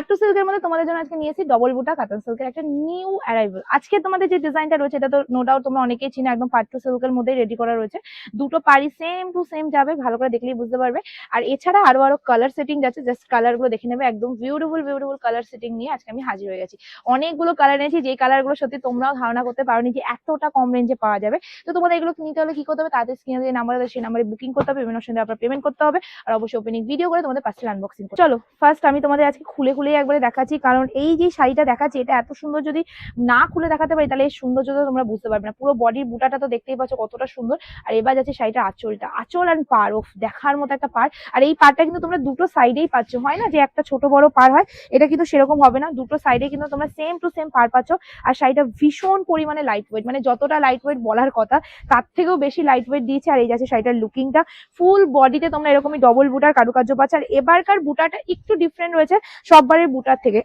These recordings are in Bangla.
পাট্টু সিল্কের মধ্যে তোমাদের জন্য আজকে নিয়েছি ডবল বুটা কাতান সিল্কের একটা নিউ অ্যারাইভাল আজকে তোমাদের যে ডিজাইনটা রয়েছে, এটা তো নো ডাউট তোমরা অনেকেই চিনে, একদম পাট্টু সিল্কের মধ্যেই রেডি করা রয়েছে। দুটো পাড়ি সেম টু সেম যাবে, ভালো করে দেখলেই বুঝতে পারবে। আর এছাড়া আরও আরও কালার সেটিং যাচ্ছে জাস্ট কালারগুলো দেখে নেবে, একদম বিউটিফুল বিউটিফুল কালার সেটিং নিয়ে আজকে আমি হাজির হয়ে গেছি। অনেকগুলো কালার এনেছি যে কালারগুলো সত্যি তোমরাও ধারণা করতে পারোনি যে এতটা কম রেঞ্জে পাওয়া যাবে। তো তোমাদের এগুলো নিতে হলে কি করতে হবে? তাদের স্ক্রিনে যে নাম্বার আছে, সেই নাম্বারে বুকিং করতে হবে, বিভিন্ন সঙ্গে আপনার পেমেন্ট করতে হবে। আর অবশ্যই ওপেনিং ভিডিও করে তোমাদের পার্সেল আনবক্সিং চলো ফার্স্ট আমি তোমাদের আজকে খুলে খুলে একবারে দেখাচ্ছি। কারণ এই যে শাড়িটা দেখাচ্ছি, এটা এত সুন্দর যদি না খুলে দেখাতে পারি, তাহলে এই সৌন্দর্যটা তোমরা বুঝতে পারবে না। পুরো বডির বুটাটা তো দেখতেই পাচ্ছ কতটা সুন্দর। আর এবার যাচ্ছে শাড়িটা আঁচলটা। আঁচল অ্যান্ড পার ওফ দেখার মতো একটা পার আর এই পারটা কিন্তু তোমরা দুটো সাইডেই পাচ্ছ। হয় না যে একটা ছোট বড় পার হয়, এটা কিন্তু সেরকম হবে না। দুটো সাইডে কিন্তু তোমরা সেম টু সেম পার পাচ্ছ। আর শাড়িটা ভীষণ পরিমাণে লাইট ওয়েট মানে যতটা লাইট ওয়েট বলার কথা, তার থেকেও বেশি লাইট ওয়েট দিয়েছে। আর এই যাচ্ছে শাড়িটার লুকিংটা ফুল বডিতে তোমরা এরকমই ডবল বুটার কারুকার্য পাচ্ছ। আর এবারকার বুটাটা একটু ডিফারেন্ট রয়েছে। সববারের বুটার থেকে।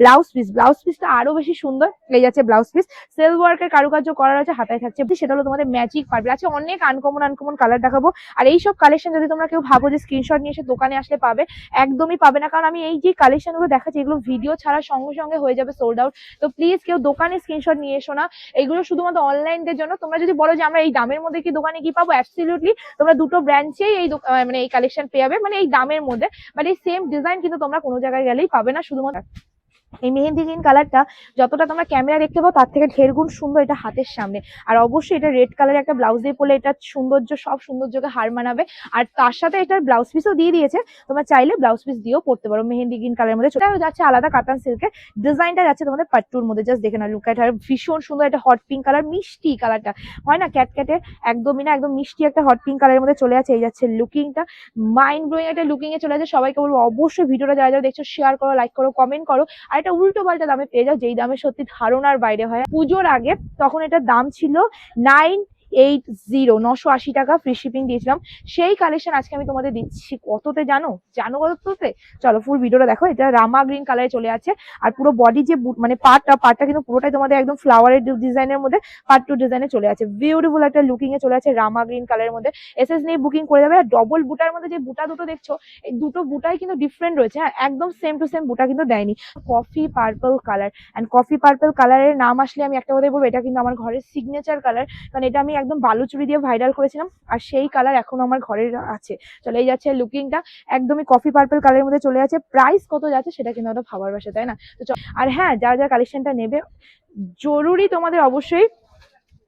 ব্লাউজ পিস ব্লাউজ পিসটা আরও বেশি সুন্দর এই যাচ্ছে ব্লাউজ পিস সেল ওয়ার্কের কারুকার্য করা রয়েছে হাতায় থাকছে। সেটা হলো তোমাদের ম্যাজিক পারবে আছে অনেক আনকমন আনকমন কালার দেখাবো। আর এই সব কালেকশন যদি তোমরা কেউ ভাবো যে স্ক্রিনশট নিয়ে এসে দোকানে আসলে পাবে, একদমই পাবে না। কারণ আমি এই যে কালেকশনগুলো দেখাচ্ছি, এগুলো ভিডিও ছাড়া সঙ্গে সঙ্গে হয়ে যাবে সোল্ড আউট তো প্লিজ কেউ দোকানে স্ক্রিনশট নিয়ে এসো না। এগুলো শুধুমাত্র অনলাইনদের জন্য। তোমরা যদি বলো যে আমরা এই দামের মধ্যে কি দোকানে কি পাবো অ্যাবসলিউটলি তোমরা দুটো ব্রাঞ্চেই এই মানে এই কালেকশন পেয়ে যাবে। মানে এই দামের মধ্যে। মানে এই সেম ডিজাইন কিন্তু তোমরা কোনো জায়গায় গেলেই পাবে। না শুধুমাত্র এই মেহেন্দি গ্রিন কালারটা যতটা তোমরা ক্যামেরা দেখতে পাও, তার থেকে ঢের গুণ সুন্দর এটা হাতের সামনে। আর অবশ্যই এটা রেড কালারের একটা ব্লাউজ দিয়ে পরলে এটা সৌন্দর্য, সব সৌন্দর্যকে হার মানাবে। আর তার সাথে এটার ব্লাউজ পিসও দিয়ে দিয়েছে। তোমরা চাইলে ব্লাউজ পিস দিয়েও পরতে পারো মেহেন্দি গ্রিন কালারের মধ্যে। সেটাও যাচ্ছে আলাদা কাতান সিল্কের ডিজাইনটা যাচ্ছে তোমাদের পাট্টুর মধ্যে। জাস্ট দেখে না লুক আর ভীষণ সুন্দর একটা হট পিঙ্ক কালার মিষ্টি কালারটা হয় না ক্যাটক্যাটে একদমই না, একদম মিষ্টি একটা হট পিঙ্ক কালারের মধ্যে চলে আছে। এই যাচ্ছে লুকিংটা মাইন্ড ব্লোয়িং একটা লুকিং এ চলে আছে। সবাইকে বলব অবশ্যই ভিডিওটা যারা যারা দেখছ শেয়ার করো লাইক করো কমেন্ট করো। আর এটা উল্টো পাল্টা দামে পেয়ে যাও, যেই দামে সত্যি ধারণার বাইরে হয়। পুজোর আগে তখন এটার দাম ছিল নাইন এইট জিরো নশো আশি টাকা ফ্রি শিপিং দিয়েছিলাম। সেই কালেকশন আজকে আমি তোমাদের দিচ্ছি কততে জানো? জানো কততে? চলো ফুল ভিডিওটা দেখো, এটা রামা গ্রিন কালারে চলে আছে। আর পুরো বডি যে মানে পার্টটা পার্টটা কিন্তু পুরোটাই তোমাদের একদম ফ্লাওয়ারের ডিজাইনের মধ্যে পার্ট টু ডিজাইনে চলে আছে। বিউটিফুল একটা লুকিং এ চলে আছে রামা গ্রিন কালারের মধ্যে। এসএস নিয়ে বুকিং করে যাবে। আর ডবল বুটার মধ্যে যে বুটা দুটো দেখছ, এই দুটো বুটাই কিন্তু ডিফারেন্ট রয়েছে। হ্যাঁ একদম সেম টু সেম বুটা কিন্তু দেয়নি। Coffee purple colour and coffee purple কালারের নাম আসলে আমি একটা কথাই বলব, এটা কিন্তু আমার ঘরের সিগনেচার কালার কারণ এটা আমি একদম বালুচুরি দিয়ে ভাইরাল করেছিলাম, আর সেই কালার এখনও আমার ঘরে আছে। চলে এই যাচ্ছে লুকিংটা একদমই কফি পার্পল কালারের মধ্যে চলে যাচ্ছে। প্রাইস কত যাচ্ছে সেটা কিন্তু ওটা ভাবার বাসা তাই না? তো আর হ্যাঁ যারা যারা কালেকশনটা নেবে, জরুরি তোমাদের অবশ্যই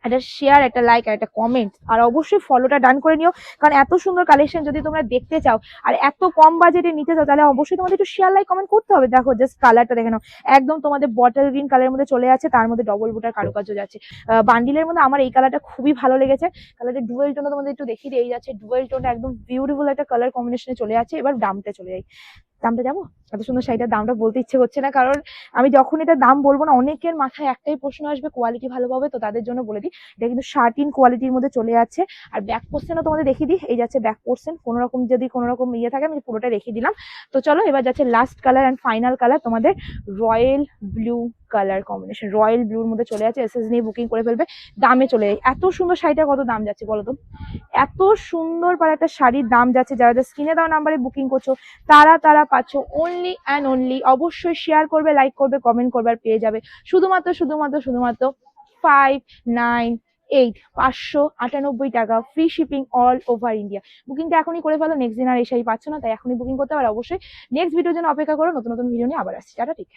একটা শেয়ার একটা লাইক আর একটা কমেন্ট আর অবশ্যই ফলোটা ডান করে নিও, কারণ এত সুন্দর কালেকশন যদি তোমরা দেখতে চাও, আর এত কম বাজেটে নিতে চাও, তাহলে অবশ্যই তোমাদের একটু শেয়ার লাইক কমেন্ট করতে হবে। দেখো জাস্ট কালারটা দেখে নাও। একদম তোমাদের বটল গ্রিন কালারের মধ্যে চলে যাচ্ছে, তার মধ্যে ডবল বুটার কারুকার্য যাচ্ছে। বান্ডিলের মধ্যে আমার এই কালারটা খুবই ভালো লেগেছে। কালারটা ডুয়েল টোনটা তোমাদের একটু দেখিয়ে দিয়ে যাচ্ছে। ডুয়েল টোনটা একদম বিউটিফুল একটা কালার কম্বিনেশনে চলে যাচ্ছে। এবার দামটা চলে যাই। দামটা যাব এত সুন্দর শাড়িটার দামটা বলতে ইচ্ছে করছে না, কারণ আমি যখন এটা দাম বলব না, অনেকের মাথায় একটাই প্রশ্ন আসবে কোয়ালিটি ভালো পাবে, তো তাদের জন্য বলে দিই, এটা কিন্তু শার্টিন কোয়ালিটির মধ্যে চলে যাচ্ছে আর ব্যাক পোর্শনও তোমাদের দেখিয়ে দিই, এই যাচ্ছে ব্যাক পোর্শন কোনো রকম যদি কোনো রকম ইয়ে থাকে, আমি পুরোটা রেখে দিলাম। তো চলো, এবার যাচ্ছে last colour and final colour তোমাদের royal blue colour combination royal ব্লুর মধ্যে চলে যাচ্ছে এসএস নিয়ে বুকিং করে ফেলবে, দামে চলে যায়। এত সুন্দর শাড়িটার কত দাম যাচ্ছে বলো তো? এত সুন্দর পার একটা শাড়ির দাম যাচ্ছে, যারা যারা স্ক্রিনে দেওয়া নাম্বারে বুকিং করছ, তারা তারা পাচ্ছ অনলি অ্যান্ড অনলি অবশ্যই শেয়ার করবে লাইক করবে কমেন্ট করবে আর পেয়ে যাবে। শুধুমাত্র শুধুমাত্র শুধুমাত্র ফাইভ নাইন এইট পাঁচশো আটানব্বই টাকা free shipping all over India বুকিংটা এখনই করে ফেলো নেক্সট দিন আর এসেই পাচ্ছ না, তাই এখনই বুকিং করতে পারো। অবশ্যই নেক্সট ভিডিওর জন্য অপেক্ষা করো, নতুন নতুন ভিডিও নিয়ে আবার আসছি। টাটা ঠিক